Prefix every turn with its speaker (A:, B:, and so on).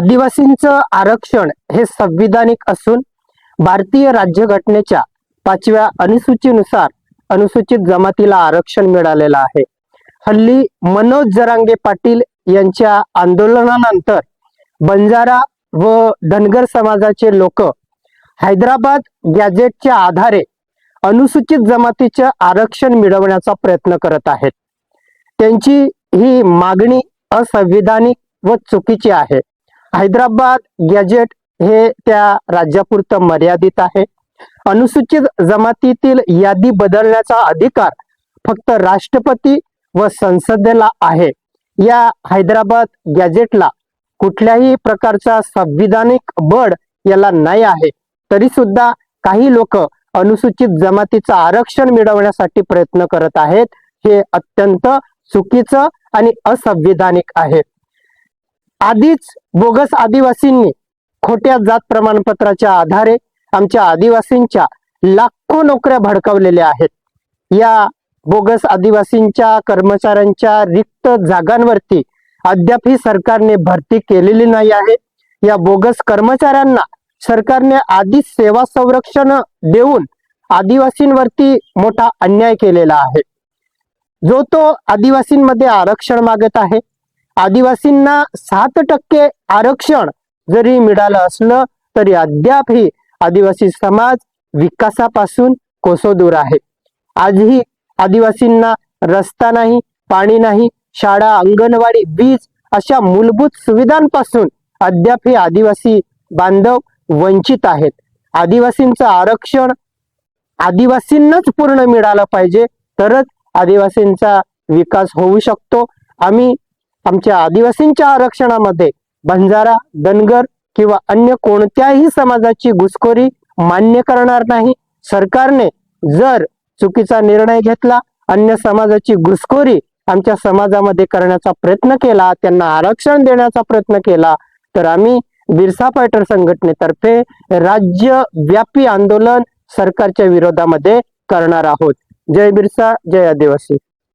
A: आदिवासींचं आरक्षण हे संविधानिक असून भारतीय राज्यघटनेच्या पाचव्या अनुसूचीनुसार अनुसूचित जमातीला आरक्षण मिळालेलं आहे. हल्ली मनोज जरांगे पाटील यांच्या आंदोलनानंतर बंजारा व धनगर समाजाचे लोक हैदराबाद गॅजेटच्या आधारे अनुसूचित जमातीचे आरक्षण मिळवण्याचा प्रयत्न करत आहेत. त्यांची ही मागणी असंविधानिक व चुकीची आहे. हैदराबाद गॅजेट हे त्या राज्यापुरतं मर्यादित आहे. अनुसूचित जमातीतील यादी बदलण्याचा अधिकार फक्त राष्ट्रपती व संसदेला आहे. या हैदराबाद गॅजेटला कुठल्याही प्रकारचा संविधानिक बळ याला नाही आहे. तरी सुद्धा काही लोक अनुसूचित जमातीचं आरक्षण मिळवण्यासाठी प्रयत्न करत आहेत. हे अत्यंत चुकीचं आणि असंविधानिक आहे. आधीच बोगस आदिवासींनी खोट्या जात प्रमाणपत्राच्या आधारे आमच्या आदिवासींच्या लाखो नोकऱ्या भडकावलेल्या आहेत. या बोगस आदिवासींच्या कर्मचाऱ्यांच्या रिक्त जागांवरती अद्यापही सरकारने भरती केलेली नाही आहे. या बोगस कर्मचाऱ्यांना सरकारने आधीच सेवा संरक्षण देऊन आदिवासींवरती मोठा अन्याय केलेला आहे. जो तो आदिवासींमध्ये आरक्षण मागत आहे आदिवासींना सात टक्के आरक्षण जरी मिळालं असलं तरी अद्यापही आदिवासी समाज विकासापासून कोसो दूर आहे. आजही आदिवासींना रस्ता नाही पाणी नाही शाळा अंगणवाडी वीज अशा मूलभूत सुविधांपासून अद्यापही आदिवासी बांधव वंचित आहेत. आदिवासींचं आरक्षण आदिवासींनाच पूर्ण मिळालं पाहिजे तरच आदिवासींचा विकास होऊ शकतो. आम्ही आमच्या आदिवासींच्या आरक्षणामध्ये बंजारा धनगर किंवा अन्य कोणत्याही समाजाची घुसखोरी मान्य करणार नाही. सरकारने जर चुकीचा निर्णय घेतला अन्य समाजाची घुसखोरी आमच्या समाजामध्ये करण्याचा प्रयत्न केला त्यांना आरक्षण देण्याचा प्रयत्न केला तर आम्ही बिरसा फायटर संघटनेतर्फे राज्य व्यापी आंदोलन सरकारच्या विरोधामध्ये करणार आहोत. जय बिरसा जय आदिवासी.